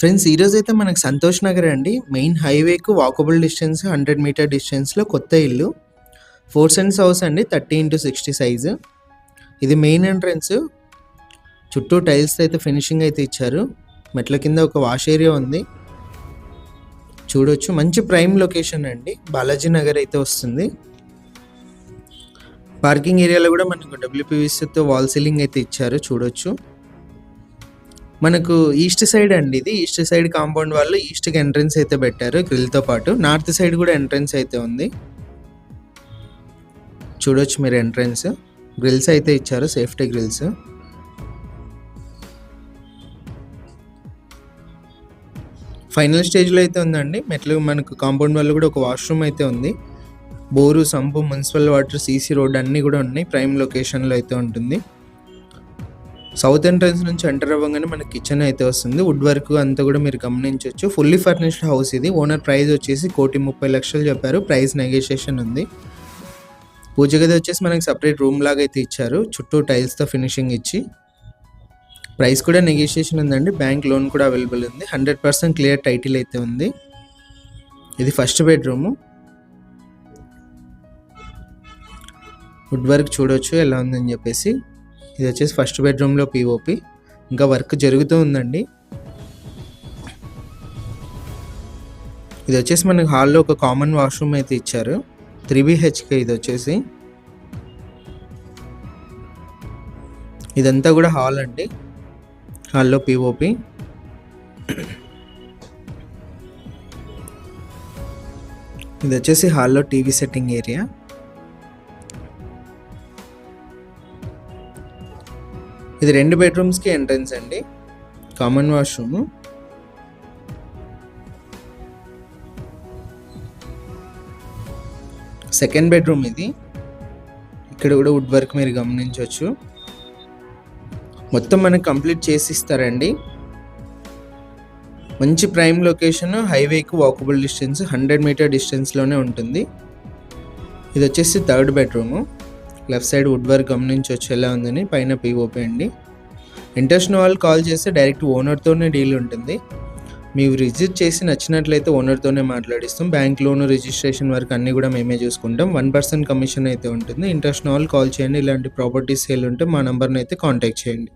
Friends ఈరోజు అయితే మనకు సంతోష్ నగర్ అండి. మెయిన్ హైవేకు వాకబుల్ డిస్టెన్స్ హండ్రెడ్ మీటర్ డిస్టెన్స్లో కొత్త ఇల్లు. ఫోర్ సెన్స్ హౌస్ అండి థర్టీ ఇంటూ సిక్స్టీ సైజు. ఇది మెయిన్ ఎంట్రన్స్. చుట్టూ టైల్స్ అయితే ఫినిషింగ్ అయితే ఇచ్చారు. మెట్ల కింద ఒక వాష్ ఏరియా ఉంది. చూడొచ్చు. మంచి ప్రైమ్ లొకేషన్ అండి. బాలాజీ నగర్ అయితే వస్తుంది. పార్కింగ్ ఏరియాలో కూడా మనకు డబ్ల్యూపీవీసీతో వాల్ సీలింగ్ అయితే ఇచ్చారు. చూడొచ్చు. మనకు ఈస్ట్ సైడ్ అండి ఇది. ఈస్ట్ సైడ్ కాంపౌండ్ వాళ్ళు ఈస్ట్కి ఎంట్రన్స్ అయితే పెట్టారు గ్రిల్తో పాటు. నార్త్ సైడ్ కూడా ఎంట్రన్స్ అయితే ఉంది. చూడొచ్చు మీరు ఎంట్రన్స్. గ్రిల్స్ అయితే ఇచ్చారు సేఫ్టీ గ్రిల్స్. ఫైనల్ స్టేజ్లో అయితే ఉందండి. మెట్లు మనకు కాంపౌండ్ వాళ్ళు కూడా ఒక వాష్రూమ్ అయితే ఉంది. Bore sump municipal water CC road అన్నీ కూడా ఉన్నాయి. ప్రైమ్ లొకేషన్లో అయితే ఉంటుంది. సౌత్ ఎంట్రన్స్ నుంచి ఎంటర్ అవ్వగానే మనకి కిచెన్ అయితే వస్తుంది. వుడ్ వర్క్ అంతా కూడా మీరు గమనించవచ్చు ఫుల్లీ ఫర్నిష్డ్ హౌస్ ఇది. ఓనర్ ప్రైస్ వచ్చేసి కోటి ముప్పై లక్షలు చెప్పారు. ప్రైస్ నెగోషియేషన్ ఉంది. పూజ గది వచ్చేసి మనకి సపరేట్ రూమ్ లాగా అయితే ఇచ్చారు. చుట్టూ టైల్స్తో ఫినిషింగ్ ఇచ్చి. ప్రైస్ కూడా నెగోషియేషన్ ఉందండి. బ్యాంక్ లోన్ కూడా అవైలబుల్ ఉంది. హండ్రెడ్ పర్సెంట్ క్లియర్ టైటిల్ అయితే ఉంది. ఇది ఫస్ట్ బెడ్రూము వుడ్ వర్క్ చూడొచ్చు ఎలా ఉందని చెప్పేసి. ఇది వచ్చేసి ఫస్ట్ బెడ్రూమ్లో పిఓపి ఇంకా వర్క్ జరుగుతూ ఉందండి. ఇది వచ్చేసి మనకి హాల్లో ఒక కామన్ వాష్రూమ్ అయితే ఇచ్చారు. త్రీ బిహెచ్కే ఇది వచ్చేసి. ఇదంతా కూడా హాల్ అండి. హాల్లో పిఓపి ఇది వచ్చేసి హాల్లో టీవీ సెట్టింగ్ ఏరియా ఇది రెండు బెడ్రూమ్స్కి ఎంట్రన్స్ అండి. కామన్ వాష్రూమ్ సెకండ్ బెడ్రూమ్ ఇది. ఇక్కడ కూడా వుడ్ వర్క్ మీరు గమనించవచ్చు. మొత్తం మనకి కంప్లీట్ చేసి ఇస్తారండి. మంచి ప్రైమ్ లొకేషన్ హైవేకి వాకబుల్ డిస్టెన్స్ హండ్రెడ్ మీటర్ డిస్టెన్స్లోనే ఉంటుంది. ఇది వచ్చేసి third bedroom left side wood work గమనించవచ్చు ఎలా ఉందని పైన పీఓపీ అండి. ఇంట్రెస్ట్ వాళ్ళు కాల్ చేస్తే డైరెక్ట్ ఓనర్తోనే డీల్ ఉంటుంది. మీరు విజిట్ చేసి నచ్చినట్లయితే ఓనర్తోనే మాట్లాడిస్తాం. బ్యాంక్ లోన్ రిజిస్ట్రేషన్ వరకు అన్నీ కూడా మేమే చూసుకుంటాం. వన్ పర్సెంట్ కమిషన్ అయితే ఉంటుంది. ఇంట్రెస్ట్ వాళ్ళు కాల్ చేయండి. ఇలాంటి ప్రాపర్టీస్ సేల్ ఉంటే మా నెంబర్ని అయితే కాంటాక్ట్ చేయండి.